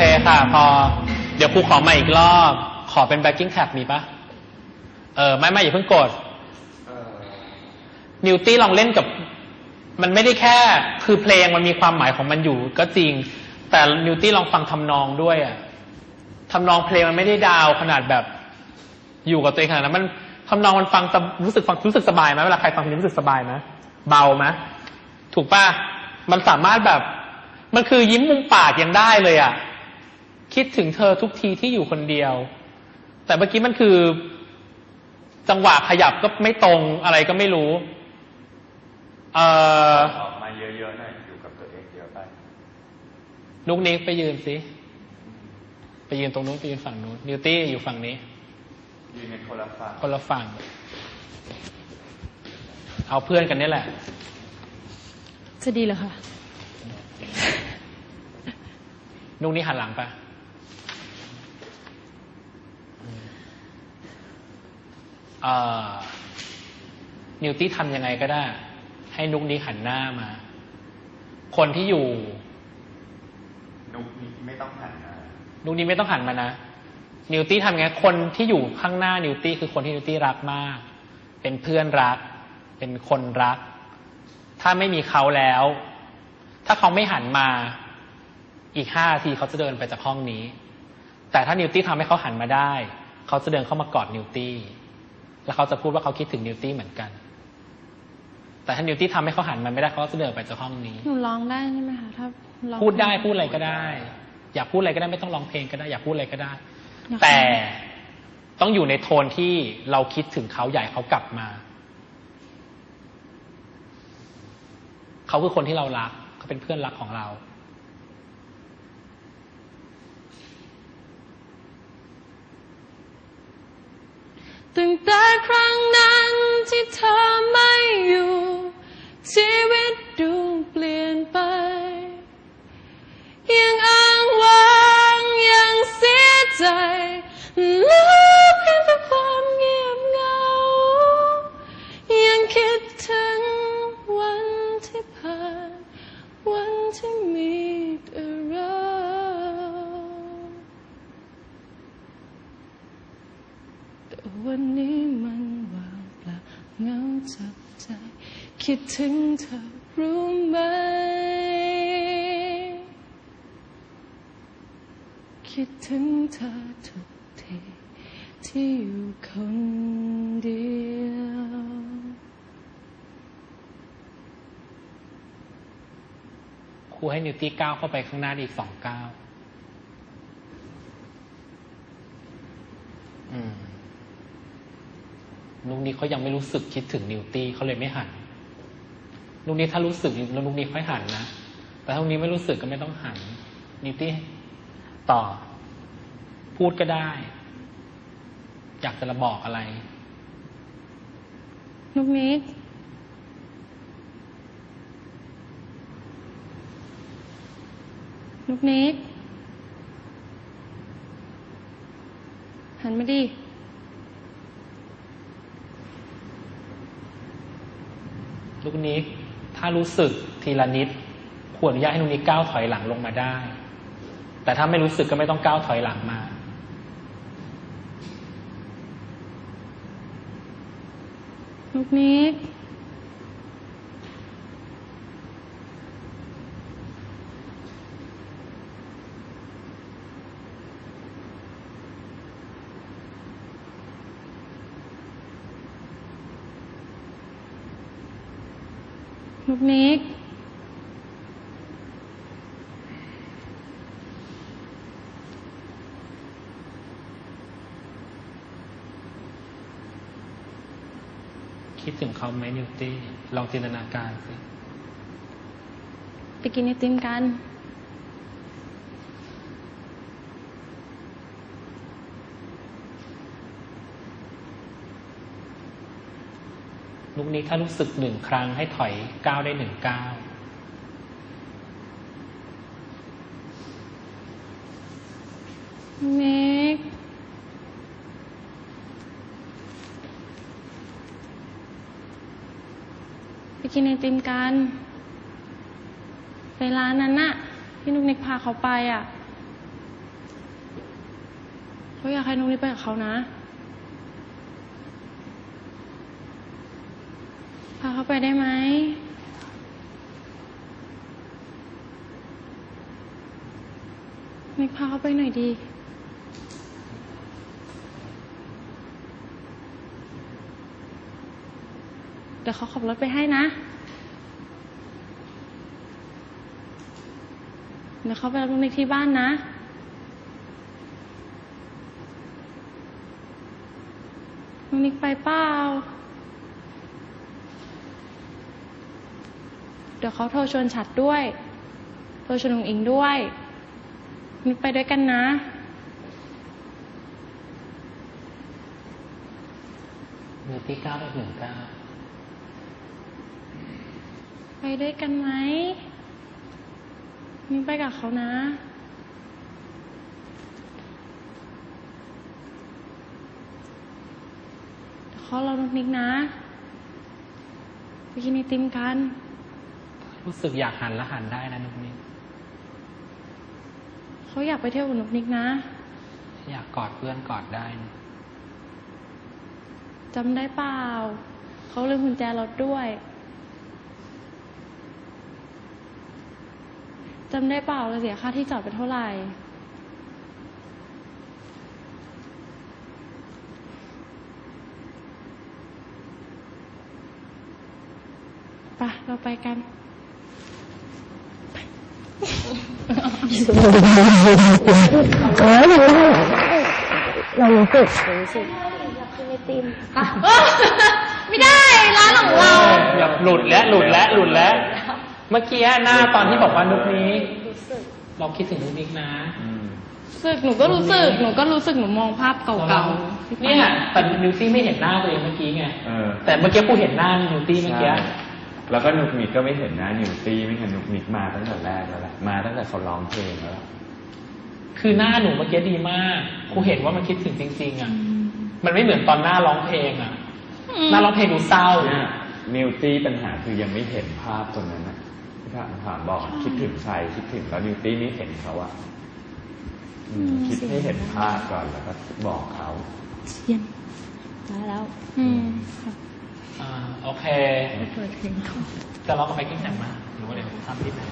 เคค่ะ พอ เดี๋ยวครูขอมาอีกรอบ ขอเป็น backing track มีปะเออ ไม่ไม่อย่าเพิ่งกดเออนิวตี้ลองเล่นกับ มันไม่ได้แค่ คือเพลงมันมีความหมายของมันอยู่ ก็จริง แต่นิวตี้ลองฟังทำนองด้วยอะทำนองเพลงมันไม่ได้ดาวขนาดแบบ อยู่กับตัวเองขนาดนั้นมันทำนองมันฟังสบรู้สึกฟังรู้สึกสบายไหมเวลาใครฟังเพลงรู้สึกสบายไหมเบาไหมถูกป่ะมันสามารถแบบ มันคือยิ้มมุมปากยังได้เลยอะ คิดถึงเธอทุกทีที่อยู่คนเดียว แต่เมื่อกี้มันคือ จังหวะขยับก็ไม่ตรงอะไรก็ไม่รู้ เอ่อออกมาเยอะๆหน่อยอยู่กับตัวเองเยอะไปนุกนิกไปยืนสิไปยืนตรงนู้นไปยืนฝั่งนู้นนิวตี้อยู่ฝั่งนี้ยืนในคนละฝั่งคนละฝั่ง เอาเพื่อนกันนี่แหละ จะดีเหรอคะนุกนี้หันหลังปะเอ่อ นิวตี้ทำยังไงก็ได้ ให้นุกนี้หันหน้ามา คนที่อยู่ นุกนี้ไม่ต้องหันนะนุกนี้ไม่ต้องหันมานะนิวตี้ทำไงคนที่อยู่ข้างหน้านิวตี้คือคนที่นิวตี้รักมาก เป็นเพื่อนรัก เป็นคนรัก ถ้าไม่มีเขาแล้ว ถ้าเขาไม่หันมา อีกห้านาทีเขาจะเดินไปจากห้องนี้ แต่ถ้านิวตี้ทำให้เขาหันมาได้ เขาจะเดินเข้ามากอดนิวตี้ แล้วเขาจะพูดว่าเขาคิดถึงนิวตี้เหมือนกัน แต่ถ้านิวตี้ทำให้เขาหันมาไม่ได้เขาก็จะเดินไปจากห้องนี้หนูร้องได้ใช่ไหมคะถ้าร้องพูดได้พูดอะไรก็ได้ อยากพูดอะไรก็ได้ไม่ต้องร้องเพลงก็ได้ อยากพูดอะไรก็ได้อยากแต่ต้องอยู่ในโทนที่เราคิดถึงเขาใหญ่เขากลับมา เขาคือคนที่เรารักเขาเป็นเพื่อนรักของเรา ตั้งแต่ครั้ง คิดถึงเธอรู้ไหม คิดถึงเธอทุกทีที่อยู่คนเดียวครูให้นิวตี้ก้าวเข้าไปข้างหน้าอีกสองก้าวอืมนุกนี้เขายังไม่รู้สึกคิดถึงนิวตี้เขาเลยไม่หัน นุกนี้ถ้ารู้สึกแล้วนุกนี้ค่อยหันนะ แต่ถ้านุกนี้ไม่รู้สึกก็ไม่ต้องหันนิวตี้ต่อ พูดก็ได้ อยากจะระบอกอะไร ลูกนิกลูกนิกหันมาดิลูกนิก ถ้ารู้สึกทีละนิดควรอนุญาตให้นุนิกก้าวถอยหลังลงมาได้ แต่ถ้าไม่รู้สึกก็ไม่ต้องก้าวถอยหลังมาลูกนิก ลูกนิกคิดถึงเขาไหมนิวตี้ลองจินตนาการสิไปกินไอติมกัน กนิกถ้ารู้สึกหนึ่งครั้งให้ถอยก้าวได้หนึ่งก้าวนิกไปกินไอติมกัน ไปร้านนั้นน่ะ ที่นุกนิกพาเขาไปอะเขาอยากให้นุกนิกไปกับเขานะ พาเขาไปได้ไหมนิกพาเขาไปหน่อยดีเดี๋ยวเขาขับรถไปให้นะ เดี๋ยวเขาไปรับนุกนิกที่บ้านนะนุกนิกไปเปล่า เดี๋ยวเขาโทรชวนฉัดด้วย โทรชวนนุงอิงด้วยนิกไปด้วยกันนะนิวตี้เก้าเลขหนึ่งเก้าไปด้วยกันไหมนิกไปกับเขานะเดี๋ยวเขารอนุกนิกนะ ไปกินไอติมกัน รู้สึกอยากหันแล้วหันได้นะนุกนิกเขาอยากไปเที่ยวกับนุกนิกนะ อยากกอดเพื่อนกอดได้นะจำได้เปล่า เขาลืมกุญแจรถด้วยจำได้เปล่าเราเสียค่าที่จอดไปเท่าไหร่ไปเราไปกัน ไม่ได้ร้านของเราอย่าหลุดแล้วหลุดแล้วหลุดแล้ว เมื่อกี้หน้าตอนที่บอกว่านุกนี้เราคิดถึงนุกนิกนะ รู้สึกหนูก็รู้สึกหนูก็รู้สึกหนูมองภาพเก่าๆเนี่ยแต่นิวตี้ไม่เห็นหน้าตัวเองเมื่อกี้ไงเออแต่เมื่อกี้กูเห็นหน้านิวตี้เมื่อกี้ใช่ แล้วก็นุกนิกก็ไม่เห็นนะนิวตี้ไม่เห็นนุกนิกมาตั้งแต่แรกแล้วแหละมาตั้งแต่เขาร้องเพลงแล้วล่ะคือหน้าหนูเมื่อกี้ดีมากกูเห็นว่ามันคิดถึงจริง ๆอะมันไม่เหมือนตอนหน้าร้องเพลงอะ หน้าร้องเพลงดูเศร้าเนี่ยนิวตี้ปัญหาคือยังไม่เห็นภาพตรงนั้นนะที่ถามถามบอกคิดถึงใครคิดถึงแล้วนิวตี้ไม่เห็นเขาอะอืมคิดให้เห็นภาพก่อนแล้วก็บอกเขาเย็นได้แล้ว อืม อ่าโอเคเปิดเพลงก่อนจะร้องกับไปกิ้งแข่งมาหรือว่าเดี๋ยวผมทำที่ไหน